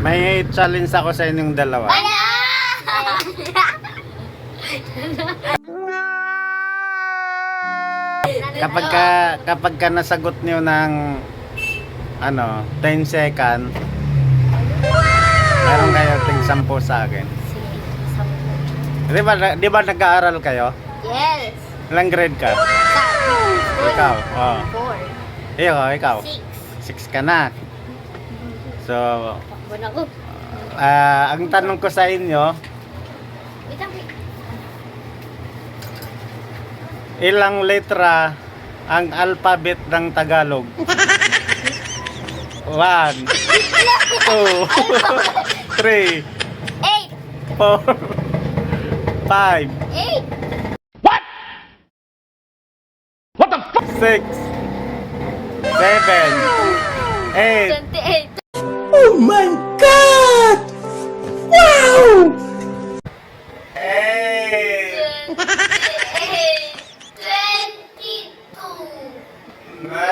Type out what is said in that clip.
May challenge ako sa inyong dalawa. Ala! Kapag ka, kapag ka nasagot niyo ng ano, 10 second, meron kayo ting 10 sa akin. Di ba, di ba nag-aaral kayo? Yes. Ilang grade ka? Ikaw? Oo. Four. Ikaw, ikaw. Six. 6 ka na. So, Takbo na ko. ah, ang tanong ko sa inyo, Wait lang, wait. ilang letra ang alphabet ng Tagalog? One, two, three, Eight. four, five, Eight. six, seven, eight. Oh my God! Wow! Eight, 28. 22. nine.